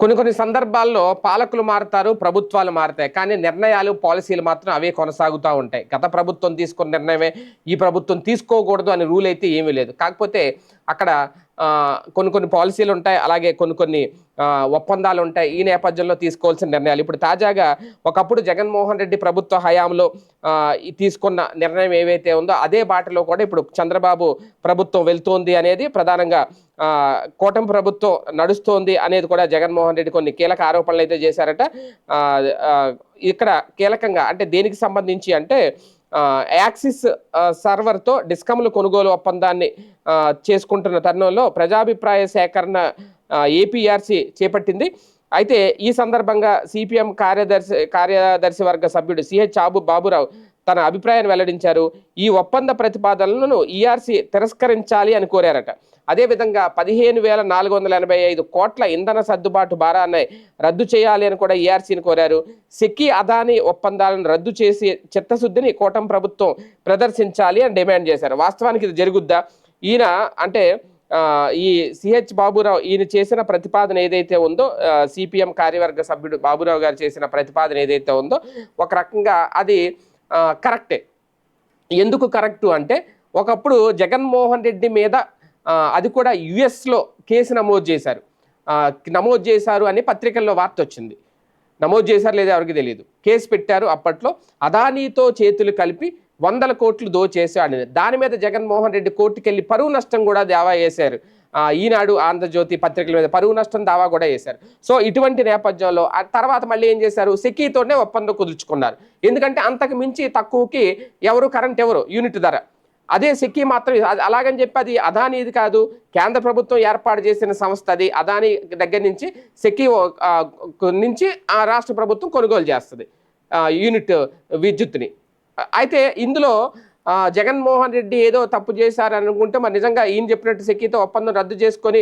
కొన్ని కొన్ని సందర్భాల్లో పాలకులు మారుతారు ప్రభుత్వాలు మారుతాయి. కానీ నిర్ణయాలు పాలసీలు మాత్రం అవే కొనసాగుతూ ఉంటాయి. గత ప్రభుత్వం తీసుకున్న నిర్ణయమే ఈ ప్రభుత్వం తీసుకోకూడదు అని రూల్ అయితే ఏమీ లేదు. కాకపోతే అక్కడ కొన్ని కొన్ని పాలసీలు ఉంటాయి. అలాగే కొన్ని కొన్ని ఒప్పందాలు ఉంటాయి. ఈ నేపథ్యంలో తీసుకోవాల్సిన నిర్ణయాలు. ఇప్పుడు తాజాగా ఒకప్పుడు జగన్మోహన్ రెడ్డి ప్రభుత్వ హయాంలో తీసుకున్న నిర్ణయం ఏవైతే ఉందో అదే బాటలో కూడా ఇప్పుడు చంద్రబాబు ప్రభుత్వం వెళ్తోంది అనేది ప్రధానంగా కూటమి ప్రభుత్వం నడుస్తోంది అనేది కూడా జగన్మోహన్ రెడ్డి కొన్ని కీలక ఆరోపణలు అయితే చేశారట. ఇక్కడ కీలకంగా అంటే దేనికి సంబంధించి అంటే యాక్సిస్ సర్వర్తో డిస్కమ్లు కొనుగోలు ఒప్పందాన్ని చేసుకుంటున్న తరుణంలో ప్రజాభిప్రాయ సేకరణ ఏపీఆర్సీ చేపట్టింది. అయితే ఈ సందర్భంగా సిపిఎం కార్యదర్శి కార్యదర్శి వర్గ సభ్యుడు సిహెచ్ చాబు బాబురావు తన అభిప్రాయాన్ని వెల్లడించారు. ఈ ఒప్పంద ప్రతిపాదనలను ఈఆర్సీ తిరస్కరించాలి అని కోరారట. అదేవిధంగా పదిహేను వేల నాలుగు వందల ఎనభై ఐదు కోట్ల ఇంధన సర్దుబాటు భారాన్ని రద్దు చేయాలి అని కూడా ఈఆర్సీని కోరారు. సెక్కి అదాని ఒప్పందాలను రద్దు చేసి చిత్తశుద్ధిని కూటమి ప్రభుత్వం ప్రదర్శించాలి అని డిమాండ్ చేశారు. వాస్తవానికి ఇది జరుగుద్దా? ఈయన అంటే ఈ సిహెచ్ బాబురావు ఈయన చేసిన ప్రతిపాదన ఏదైతే ఉందో సిపిఎం కార్యవర్గ సభ్యుడు బాబురావు గారు చేసిన ప్రతిపాదన ఏదైతే ఉందో ఒక రకంగా అది కరెక్టే. ఎందుకు కరెక్టు అంటే ఒకప్పుడు జగన్మోహన్ రెడ్డి మీద అది కూడా యుఎస్లో కేసు నమోదు చేశారు. నమోదు చేశారు అని పత్రికల్లో వార్త వచ్చింది. నమోదు చేశారు లేదా ఎవరికి తెలియదు కేసు పెట్టారు అప్పట్లో. అదానీతో చేతులు కలిపి వందల కోట్లు దోచేసాడు దాని మీద జగన్మోహన్ రెడ్డి కోర్టుకెళ్ళి పరువు నష్టం కూడా దావా వేశారు. ఈనాడు ఆంధ్రజ్యోతి పత్రికల మీద పరువు నష్టం దావా కూడా చేశారు సో ఇటువంటి నేపథ్యంలో ఆ తర్వాత మళ్ళీ ఏం చేశారు? సెకీతోనే ఒప్పందం కుదుర్చుకున్నారు. ఎందుకంటే అంతకు మించి తక్కువకి ఎవరు కరెంట్ ఎవరు? యూనిట్ ధర. అదే సెక్కి మాత్రం అలాగని చెప్పి అది అదానీది కాదు. కేంద్ర ప్రభుత్వం ఏర్పాటు చేసిన సంస్థ అది. అదాని దగ్గర నుంచి సెక్కి నుంచి ఆ రాష్ట్ర ప్రభుత్వం కొనుగోలు చేస్తుంది. యూనిట్ విద్యుత్ని అయితే ఇందులో జగన్మోహన్ రెడ్డి ఏదో తప్పు చేశారు అనుకుంటే మరి నిజంగా ఈయన చెప్పినట్టు సెక్కితో ఒప్పందం రద్దు చేసుకొని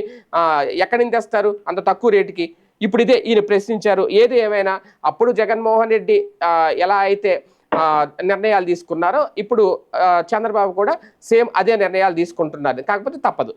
ఎక్కడి నుంచి తెస్తారు అంత తక్కువ రేటుకి. ఇప్పుడు ఇదే ఈయన ప్రశ్నించారు. ఏది ఏమైనా? అప్పుడు జగన్మోహన్ రెడ్డి ఎలా అయితే నిర్ణయాలు తీసుకున్నారో ఇప్పుడు చంద్రబాబు కూడా సేమ్ అదే నిర్ణయాలు తీసుకుంటున్నారు. కాకపోతే తప్పదు.